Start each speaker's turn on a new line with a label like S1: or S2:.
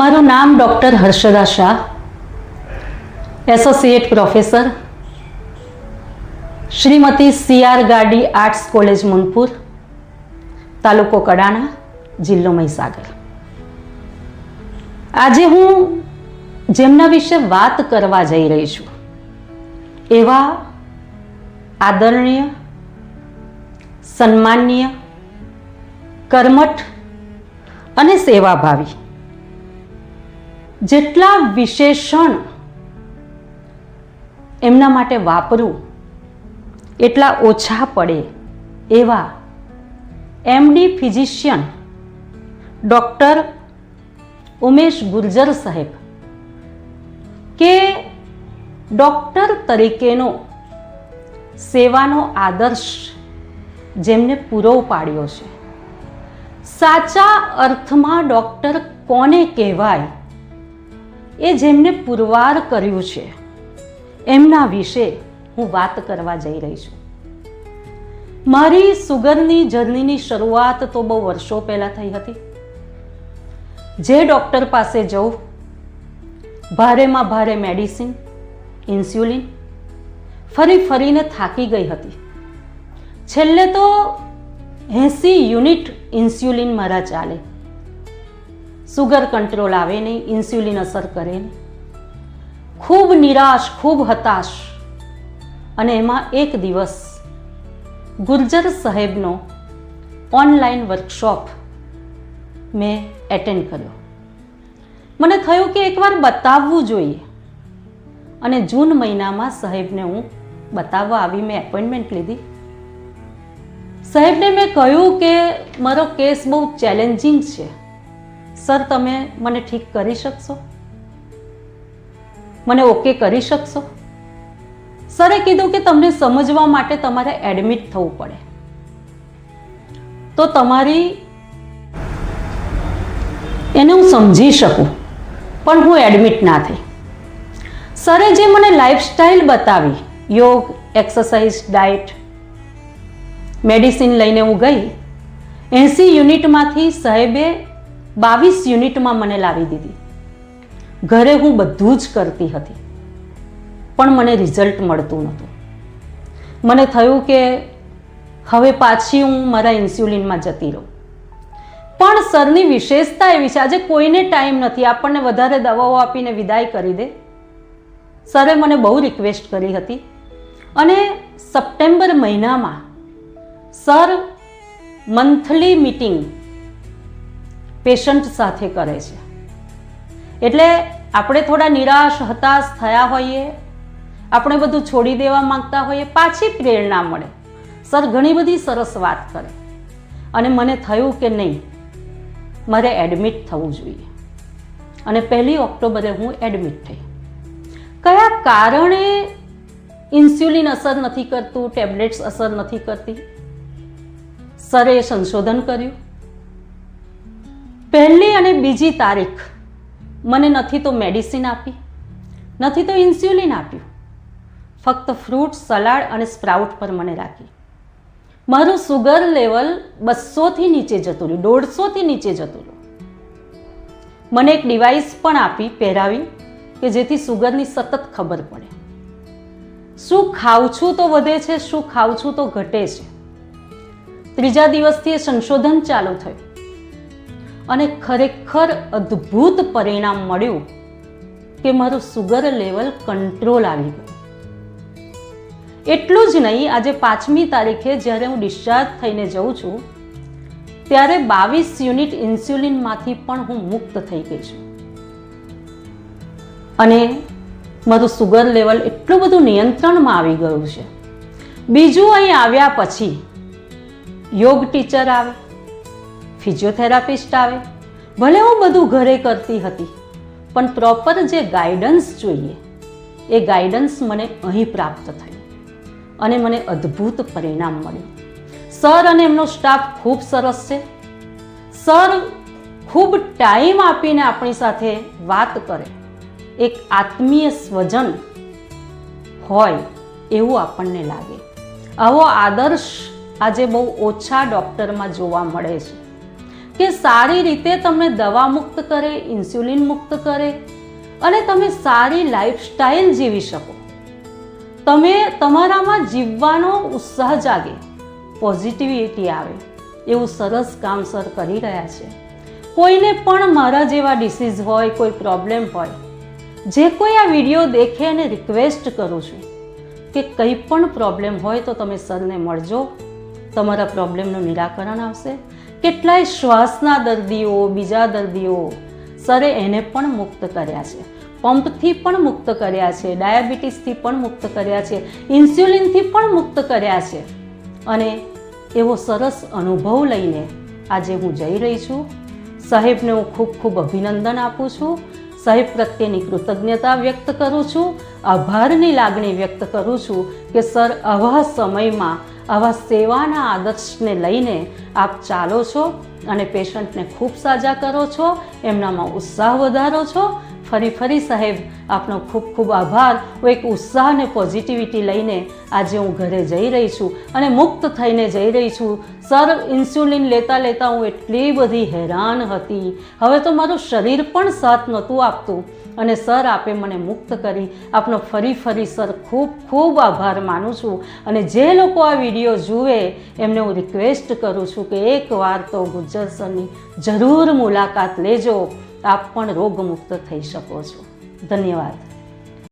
S1: મારું નામ doctor Harshada Shah, associate professor, Shrimati CR Gadi arts college Munpur, તાલુકો કડાણા, જિલ્લો મહીસાગર. આજે હું જેમના વિશે વાત કરવા જઈ રહી છું, એવા આદરણીય, સન્માનીય, કર્મઠ અને સેવાભાવી જેટલા વિશેષણ એમના માટે વાપરું, એટલા ઓછા પડે એવા MD physician doctor Umesh Gurjar સાહેબ કે ડૉક્ટર તરીકેનો સેવાનો આદર્શ જેમને પૂરો પાડ્યો છે. સાચા અર્થમાં ડૉક્ટર કોને કહેવાય? એ જેમને પુરવાર કર્યું છે, એમના વિશે હું વાત કરવા જઈ રહી છું. મારી સુગરની જર્નીની શરૂઆત તો બહુ વર્ષો પહેલાં થઈ હતી. જે ડૉક્ટર પાસે જવું ભારેમાં ભારે મેડિસિન, ઇન્સ્યુલિન, ફરી ફરીને થાકી ગઈ હતી. છેલ્લે તો એંસી યુનિટ ઇન્સ્યુલિન મારા ચાલે. સુગર કંટ્રોલ આવે નહીં, ઇન્સ્યુલિન અસર કરે નહીં. ખૂબ નિરાશ, ખૂબ હતાશ. અને એમાં એક દિવસ ગુર્જર સાહેબનો ઓનલાઈન વર્કશોપ મેં એટેન્ડ કર્યો. મને થયું કે એકવાર બતાવવું જોઈએ. અને જૂન મહિનામાં સાહેબને હું બતાવવા આવી, મેં એપોઇન્ટમેન્ટ લીધી. સાહેબને મેં કહ્યું કે મારો કેસ બહુ ચેલેન્જિંગ છે. સર, તમે મને ઠીક કરી શકશો? મને ઓકે કરી શકશો? સરે કીધું કે તમને સમજવા માટે તમારે એડમિટ થવું પડે. તો તમારી એને હું સમજી શકું, પણ હું એડમિટ ના થઈ. સરે જે મને લાઈફસ્ટાઈલ બતાવી, યોગ, એક્સરસાઇઝ, ડાયટ, મેડિસિન લઈને હું ગઈ, એંસી યુનિટમાંથી સાહેબે બાવીસ યુનિટમાં મને લાવી દીધી. ઘરે હું બધું જ કરતી હતી, પણ મને રિઝલ્ટ મળતું નહોતું. મને થયું કે હવે પાછી હું મારા ઇન્સ્યુલિનમાં જતી રહું. પણ સરની વિશેષતા એવી છે, આજે કોઈને ટાઈમ નથી, આપણને વધારે દવાઓ આપીને વિદાય કરી દે. સરે મને બહુ રિક્વેસ્ટ કરી હતી અને સપ્ટેમ્બર મહિનામાં સર મંથલી મીટિંગ પેશન્ટ સાથે કરે છે. એટલે આપણે થોડા નિરાશ, હતાશ થયા હોઈએ, આપણે બધું છોડી દેવા માંગતા હોઈએ, પાછી પ્રેરણા મળે. સર, ઘણી બધી સરસ વાત કરે. અને મને થયું કે નહીં, મારે એડમિટ થવું જોઈએ. અને પહેલી ઓક્ટોબરે હું એડમિટ થઈ. કયા કારણે ઇન્સ્યુલિન અસર નથી કરતું, ટેબ્લેટ્સ અસર નથી કરતી? સરે સંશોધન કર્યું. પહેલી અને બીજી તારીખ મને નથી તો મેડિસિન આપી, નથી તો ઇન્સ્યુલિન આપ્યું. ફક્ત ફ્રૂટ સલાડ અને સ્પ્રાઉટ પર મને રાખી. મારું સુગર લેવલ બસોથી નીચે જતું રહ્યું, દોઢસોથી નીચે જતું રહ્યું. મને એક ડિવાઇસ પણ આપી, પહેરાવી, કે જેથી સુગરની સતત ખબર પડે. શું ખાઉં છું તો વધે છે, શું ખાઉં છું તો ઘટે છે. ત્રીજા દિવસથી એ સંશોધન ચાલુ થયું. અને ખરેખર અદ્ભુત પરિણામ મળ્યું કે મારું સુગર લેવલ કંટ્રોલ આવી ગયું. એટલું જ નહીં, આજે પાંચમી તારીખે જ્યારે હું ડિસ્ચાર્જ થઈને જઉં છું, ત્યારે બાવીસ યુનિટ ઇન્સ્યુલિનમાંથી પણ હું મુક્ત થઈ ગઈ છું. અને મારું સુગર લેવલ એટલું બધું નિયંત્રણમાં આવી ગયું છે. બીજું અહીં આવ્યા પછી યોગ ટીચર આવે ફિઝિયોથેરાપિસ્ટ આવે. ભલે હું બધું ઘરે કરતી હતી, પણ પ્રોપર જે ગાઈડન્સ જોઈએ, એ ગાઈડન્સ મને અહીં પ્રાપ્ત થયું અને મને અદ્ભુત પરિણામ મળ્યું. સર અને એમનો સ્ટાફ ખૂબ સરસ છે. સર ખૂબ ટાઈમ આપીને આપણી સાથે વાત કરે. એક આત્મીય સ્વજન હોય એવું આપણને લાગે. આવો આદર્શ આજે બહુ ઓછા ડૉક્ટરમાં જોવા મળે છે. કે સારી રીતે તમને દવા મુક્ત કરે, ઇન્સ્યુલિન મુક્ત કરે અને તમે સારી લાઈફસ્ટાઈલ જીવી શકો. તમે તમારામાં જીવવાનો ઉત્સાહ જાગે પોઝિટિવિટી આવે, એવું સરસ કામ સર કરી રહ્યા છે. કોઈને પણ મારા જેવા ડિસીઝ હોય, કોઈ પ્રોબ્લેમ હોય, જે કોઈ આ વીડિયો દેખે અને રિક્વેસ્ટ કરું છું કે કંઈ પણ પ્રોબ્લેમ હોય તો તમે સરને મળજો. તમારા પ્રોબ્લેમનું નિરાકરણ આવશે. કેટલાય શ્વાસના દર્દીઓ, બીજા દર્દીઓ સરે એને પણ મુક્ત કર્યા છે. પંપથી પણ મુક્ત કર્યા છે, ડાયાબિટીસથી પણ મુક્ત કર્યા છે, ઇન્સ્યુલિનથી પણ મુક્ત કર્યા છે. અને એવો સરસ અનુભવ લઈને આજે હું જઈ રહી છું. સાહેબને હું ખૂબ ખૂબ અભિનંદન આપું છું. સાહેબ પ્રત્યેની કૃતજ્ઞતા વ્યક્ત કરું છું. આભારની લાગણી વ્યક્ત કરું છું કે સર આવા સમયમાં આવા સેવાના આદર્શને લઈને આપ ચાલો છો અને પેશન્ટને ખૂબ સાજા કરો છો, એમનામાં ઉત્સાહ વધારો છો ફરી ફરી સાહેબ, આપનો ખૂબ ખૂબ આભાર. હું એક ઉત્સાહ અને પોઝિટિવિટી લઈને આજે હું ઘરે જઈ રહી છું અને મુક્ત થઈને જઈ રહી છું. સર ઇન્સ્યુલિન લેતા લેતા હું એટલી બધી હેરાન હતી. હવે તો મારું શરીર પણ સાથ નહોતું આપતું. અને સર, આપે મને મુક્ત કરી. આપનો ફરી ફરી સર, ખૂબ ખૂબ આભાર માનું છું. અને જે લોકો આ વીડિયો જુએ, એમને હું રિક્વેસ્ટ કરું છું કે એકવાર તો ગુજ્જર સરની જરૂર મુલાકાત લેજો. આપ પણ રોગમુક્ત થઈ શકો છો. ધન્યવાદ.